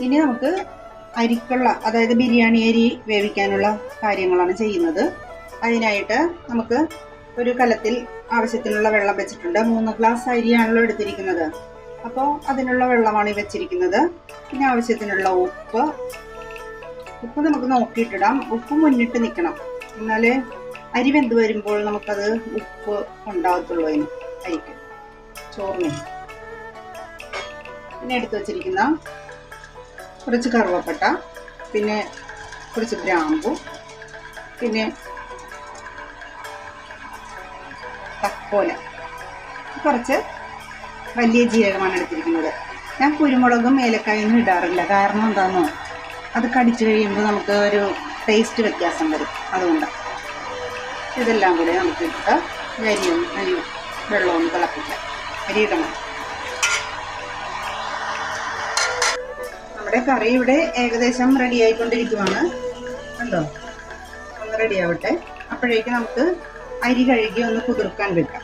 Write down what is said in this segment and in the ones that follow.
ഇനി നമുക്ക് അരിക്കുള്ള അതായത് ബിരിയാണി അരി വേവിക്കാനുള്ള കാര്യങ്ങളാണ് ചെയ്യുന്നത്. അതിനായിട്ട് നമുക്ക് ഒരു കലത്തിൽ ആവശ്യത്തിനുള്ള വെള്ളം വെച്ചിട്ടുണ്ട്. മൂന്ന് ഗ്ലാസ് അരിയാണല്ലോ എടുത്തിരിക്കുന്നത്. അപ്പോൾ അതിനുള്ള വെള്ളമാണ് ഈ വെച്ചിരിക്കുന്നത്. പിന്നെ ആവശ്യത്തിനുള്ള ഉപ്പ്. ഉപ്പ് നമുക്ക് നോക്കിയിട്ടിടാം. ഉപ്പ് മുന്നിട്ട് നിൽക്കണം എന്നാലേ അരി വെന്ത് വരുമ്പോൾ നമുക്കത് ഉപ്പ് ഉണ്ടാകത്തുള്ളൂ അതിന് അരിക്ക്. ചോറിന്. പിന്നെ എടുത്തു വച്ചിരിക്കുന്ന കുറച്ച് കറുവപ്പട്ട പിന്നെ കുറച്ച് ഗ്രാമ്പു പിന്നെ തക്കോല. കുറച്ച് വലിയ ജീരകമാണ് എടുത്തിരിക്കുന്നത്. ഞാൻ കുരുമുളകും ഏലക്കായൊന്നും ഇടാറില്ല. കാരണം എന്താണെന്നോ അത് കടിച്ചു കഴിയുമ്പോൾ നമുക്ക് ഒരു ടേസ്റ്റ് വ്യത്യാസം വരും. അതുകൊണ്ട്. ഇതെല്ലാം കൂടി നമുക്ക് ഇട്ട് അരിയും വെള്ളവും തിളപ്പിക്കാം അരി നമ്മുടെ കറി ഇവിടെ ഏകദേശം റെഡി ആയിക്കൊണ്ടിരിക്കുവാണ്. കണ്ടോ? ഒന്ന് റെഡി ആവട്ടെ. അപ്പോഴേക്ക് നമുക്ക് അരി കഴുകി ഒന്ന് കുതിർക്കാൻ വെക്കാം.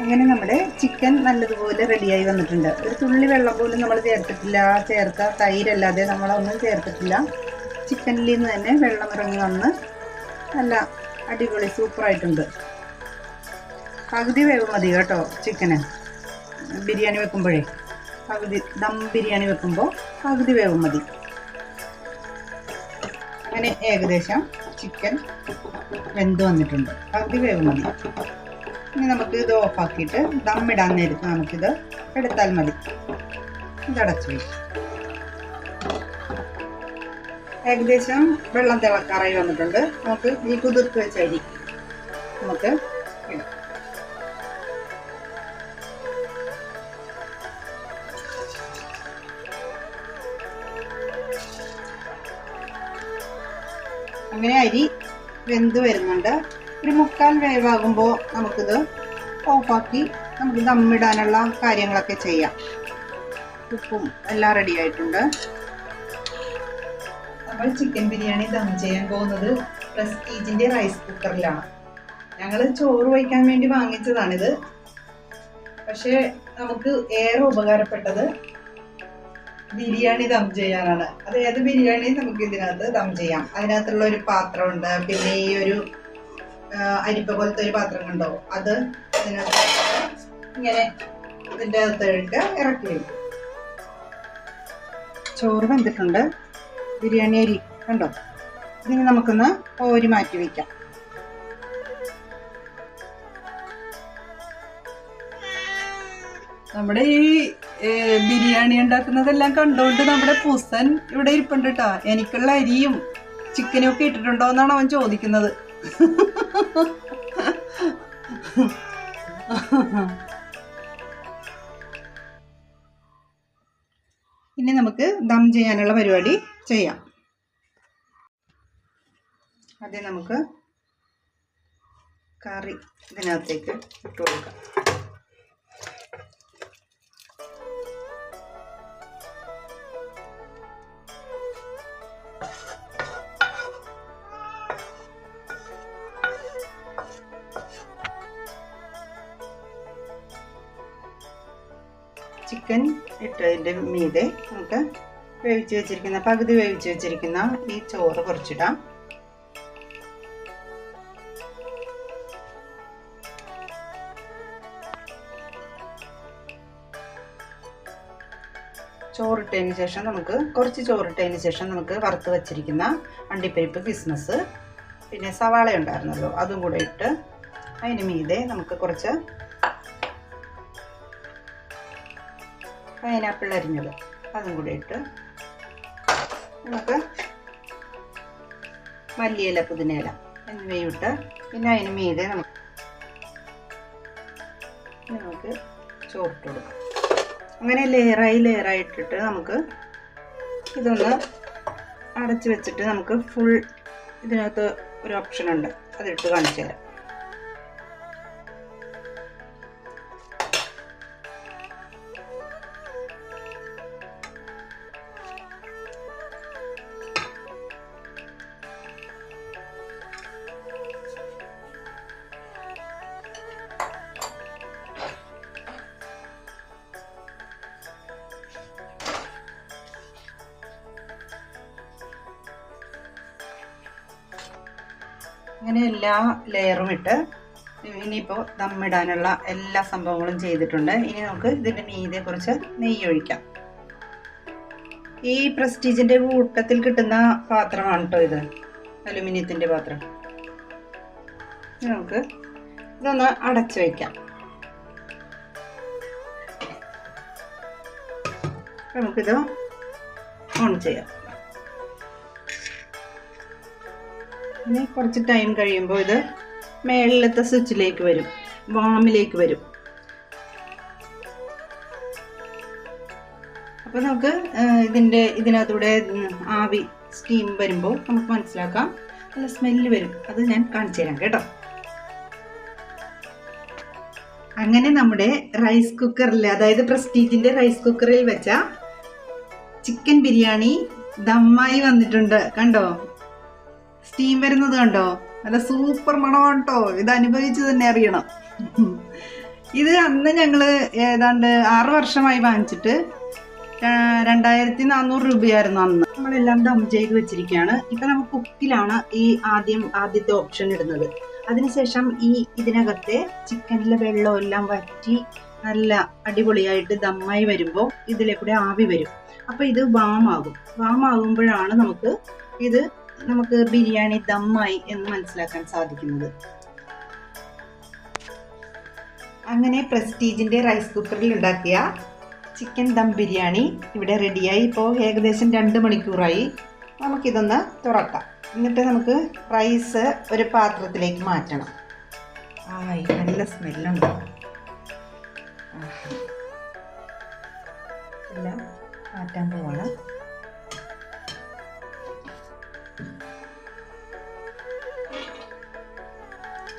അങ്ങനെ നമ്മുടെ ചിക്കൻ നല്ലതുപോലെ റെഡിയായി വന്നിട്ടുണ്ട്. ഒരു തുള്ളി വെള്ളം പോലും നമ്മൾ ചേർത്തിട്ടില്ല. ചേർത്ത തൈരല്ലാതെ നമ്മളൊന്നും ചേർത്തിട്ടില്ല. ചിക്കനിൽ നിന്ന് തന്നെ വെള്ളം ഇറങ്ങി വന്ന് നല്ല അടിപൊളി സൂപ്പറായിട്ടുണ്ട് പകുതി വേവ് മതി കേട്ടോ ചിക്കന്. ബിരിയാണി വെക്കുമ്പോഴേ. പകുതി ദം ബിരിയാണി വെക്കുമ്പോൾ പകുതി വേവ് മതി. അങ്ങനെ ഏകദേശം ചിക്കൻ വെന്ത് വന്നിട്ടുണ്ട്. പകുതി വേവ് മതി. ഇനി നമുക്ക് ഇത് ഓഫാക്കിയിട്ട് ദമ്മിടാൻ നേരത്ത് നമുക്കിത് എടുത്താൽ മതി. ഇതടച്ചു ഏകദേശം വെള്ളം തിളക്കാറായി വന്നിട്ടുണ്ട്. നമുക്ക് ഈ കുതിർത്ത് വെച്ച അരി നമുക്ക് ഇടാം. അങ്ങനെ അരി വെന്ത് വരുന്നുണ്ട്. ഒരു മുക്കാൽ വേവാകുമ്പോൾ നമുക്കിത് ഓഫാക്കി നമുക്ക് ദമ്മിടാനുള്ള കാര്യങ്ങളൊക്കെ ചെയ്യാം. ഉപ്പും എല്ലാം റെഡി ആയിട്ടുണ്ട്. നമ്മൾ ചിക്കൻ ബിരിയാണി ദം ചെയ്യാൻ പോകുന്നത് പ്രസ്റ്റീജിന്റെ റൈസ് കുക്കറിലാണ് ഞങ്ങൾ ചോറ് വയ്ക്കാൻ വേണ്ടി വാങ്ങിച്ചതാണിത്. പക്ഷേ നമുക്ക് ഏറെ ഉപകാരപ്പെട്ടത് ബിരിയാണി ദം ചെയ്യാനാണ്. അത് ഏത് ബിരിയാണി നമുക്ക് ഇതിനകത്ത് ദം ചെയ്യാം. അതിനകത്തുള്ള ഒരു പാത്രമുണ്ട്. പിന്നെ ഈ ഒരു അരിപ്പ പോലത്തെ ഒരു പാത്രം കണ്ടോ? അത് ഇതിനകത്ത് ഇങ്ങനെ ഇതിന്റെ അകത്തേക്ക് ഇറക്കി വയ്ക്കും ചോറ് വെന്തിട്ടുണ്ട്. ബിരിയാണി അരി കണ്ടോ? ഇതിന് നമുക്കൊന്ന് ഓരി മാറ്റി വയ്ക്കാം നമ്മുടെ ഈ ബിരിയാണി ഉണ്ടാക്കുന്നതെല്ലാം കണ്ടുകൊണ്ട് നമ്മുടെ പൂസൻ ഇവിടെ ഇരിപ്പുണ്ട് കേട്ടാ എനിക്കുള്ള അരിയും ചിക്കനും ഒക്കെ ഇട്ടിട്ടുണ്ടോ എന്നാണ് അവൻ ചോദിക്കുന്നത്. ഇനി നമുക്ക് ദം ചെയ്യാനുള്ള പരിപാടി ചെയ്യാം. ആദ്യം നമുക്ക് കറി ഇതിനകത്തേക്ക് ഇട്ട് കൊടുക്കാം. ചിക്കൻ ഇട്ടതിന്റെ മീതെ നമുക്ക് വേവിച്ച് വെച്ചിരിക്കുന്ന പകുതി വേവിച്ച് വെച്ചിരിക്കുന്ന ഈ ചോറ് കുറച്ചിടാം. ചോറിട്ടതിന് ശേഷം നമുക്ക് കുറച്ച് ചോറിട്ടതിന് ശേഷം നമുക്ക് വറുത്ത് വച്ചിരിക്കുന്ന അണ്ടിപ്പരിപ്പ് കിസ്മസ് പിന്നെ സവാള ഉണ്ടായിരുന്നല്ലോ അതും കൂടെ ഇട്ട് അതിന് മീതെ നമുക്ക് കുറച്ച് പൈനാപ്പിൾ അരിഞ്ഞത്. അതും കൂടി ഇട്ട് നമുക്ക് മല്ലിയില പുതിനയില ഇട്ട് പിന്നെ അതിന് മീതെ നമുക്ക് നമുക്ക് ചോറിട്ട് കൊടുക്കാം. അങ്ങനെ ലെയറായി ലെയറായി ഇട്ടിട്ട് നമുക്ക് ഇതൊന്ന് അടച്ച് വെച്ചിട്ട് നമുക്ക് ഫുൾ ഇതിനകത്ത് ഒരു ഓപ്ഷൻ ഉണ്ട്. അതിട്ട് കാണിച്ചു തരാം അങ്ങനെ എല്ലാ ലെയറും ഇട്ട് ഇനിയിപ്പോൾ ദമ്മിടാനുള്ള എല്ലാ സംഭവങ്ങളും ചെയ്തിട്ടുണ്ട്. ഇനി നമുക്ക് ഇതിന്റെ മീതെ കുറച്ച് നെയ്യ് ഒഴിക്കാം ഈ പ്രസ്റ്റീജിന്റെ കൂട്ടത്തിൽ കിട്ടുന്ന പാത്രമാണ് കേട്ടോ ഇത്. അലുമിനിയത്തിന്റെ പാത്രം. നമുക്ക് ഇതൊന്ന് അടച്ചു വയ്ക്കാം നമുക്കിത് ഓൺ ചെയ്യാം. ഇനി കുറച്ച് ടൈം കഴിയുമ്പോൾ ഇത് മേളിലത്തെ സ്വിച്ചിലേക്ക് വരും. വാമിലേക്ക് വരും. അപ്പോൾ നമുക്ക് ഇതിന്റെ ഇതിനകത്തൂടെ ആവി സ്റ്റീം വരുമ്പോൾ നമുക്ക് മനസ്സിലാക്കാം. നല്ല സ്മെല്ല് വരും. അത് ഞാൻ കാണിച്ചു തരാം കേട്ടോ. അങ്ങനെ നമ്മുടെ റൈസ് കുക്കറിൽ അതായത് പ്രസ്റ്റീജിന്റെ റൈസ് കുക്കറിൽ വെച്ച ചിക്കൻ ബിരിയാണി ദമ്മായി വന്നിട്ടുണ്ട്. കണ്ടോ? സ്റ്റീം വരുന്നത് കണ്ടോ? നല്ല സൂപ്പർ മണമാണ് കേട്ടോ ഇത് അനുഭവിച്ച് തന്നെ അറിയണം. ഇത് അന്ന് ഞങ്ങൾ ഏതാണ്ട് ആറ് വർഷമായി വാങ്ങിച്ചിട്ട് രണ്ടായിരത്തി നാനൂറ് രൂപയായിരുന്നു അന്ന്. നമ്മളെല്ലാം ദം ചെയ്ത് വെച്ചിരിക്കുകയാണ്. ഇപ്പം നമുക്ക് കുക്കിലാണ് ഈ ആദ്യം ആദ്യത്തെ ഓപ്ഷൻ ഇടുന്നത്. അതിനുശേഷം ഈ ഇതിനകത്തെ ചിക്കനിലെ വെള്ളം എല്ലാം വറ്റി നല്ല അടിപൊളിയായിട്ട് ദമ്മായി വരുമ്പോൾ ഇതിലെ കൂടെ ആവി വരും. അപ്പോൾ ഇത് വാമാകും വാമാകുമ്പോഴാണ് നമുക്ക് ഇത് നമുക്ക് ബിരിയാണി ദമ്മായി എന്ന് മനസ്സിലാക്കാൻ സാധിക്കുന്നത്. അങ്ങനെ പ്രസ്റ്റീജിന്റെ റൈസ് കുക്കറിൽ ഉണ്ടാക്കിയ ചിക്കൻ ദം ബിരിയാണി ഇവിടെ റെഡിയായി. ഇപ്പോൾ ഏകദേശം രണ്ട് മണിക്കൂറായി. നമുക്കിതൊന്ന് തുറക്കാം. എന്നിട്ട് നമുക്ക് റൈസ് ഒരു പാത്രത്തിലേക്ക് മാറ്റണം. ആയി നല്ല സ്മെല്ലുണ്ട്. എല്ലാം മാറ്റാൻ പോവാണ്.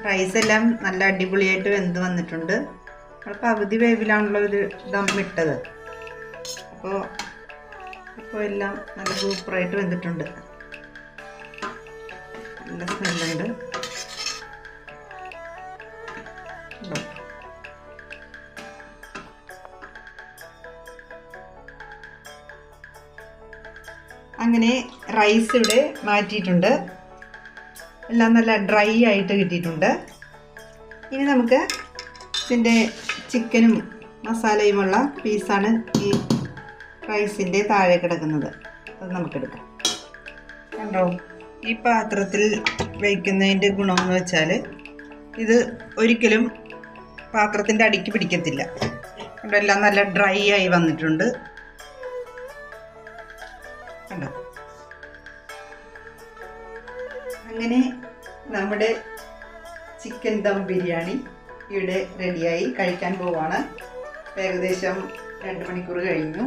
റൈസ് എല്ലാം നല്ല അടിപൊളിയായിട്ട് വെന്ത് വന്നിട്ടുണ്ട്. നമ്മൾ പകുതി വേവിലാണല്ലോ ഒരു ദം ഇട്ടത്. അപ്പോൾ അപ്പോൾ എല്ലാം നല്ല സൂപ്പറായിട്ട് വെന്തിട്ടുണ്ട്. നല്ല സ്മെല്ലുണ്ട്. അങ്ങനെ റൈസ് ഇവിടെ മാറ്റിയിട്ടുണ്ട്. എല്ലാം നല്ല ഡ്രൈ ആയിട്ട് കിട്ടിയിട്ടുണ്ട്. ഇനി നമുക്ക് ഇതിന്റെ ചിക്കനും മസാലയുമുള്ള പീസാണ് ഈ റൈസിന്റെ താഴെ കിടക്കുന്നത്. അത് നമുക്കെടുക്കാം. കണ്ടോ? ഈ പാത്രത്തിൽ വയ്ക്കുന്നതിന്റെ ഗുണമെന്ന് വെച്ചാൽ ഇത് ഒരിക്കലും പാത്രത്തിന്റെ അടിക്ക് പിടിക്കത്തില്ല. കണ്ടോ? എല്ലാം നല്ല ഡ്രൈ ആയി വന്നിട്ടുണ്ട്. കണ്ടോ? അങ്ങനെ നമ്മുടെ ചിക്കൻ ദം ബിരിയാണി ഇവിടെ റെഡിയായി കഴിക്കാൻ പോവാണ്. ഏകദേശം രണ്ട് മണിക്കൂർ കഴിഞ്ഞു.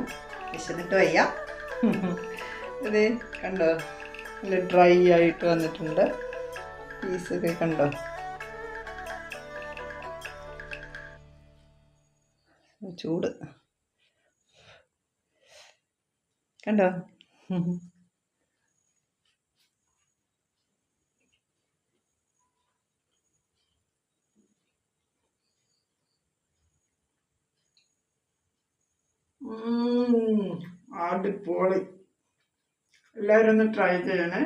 വിശന്നിട്ട് വയ്യ. ഇത് കണ്ടോ? നല്ല ഡ്രൈ ആയിട്ട് വന്നിട്ടുണ്ട്. പീസൊക്കെ കണ്ടോ? ചൂട്. കണ്ടോ? അടിപൊളി എല്ലാവരും ഒന്ന് ട്രൈ ചെയ്യണേ.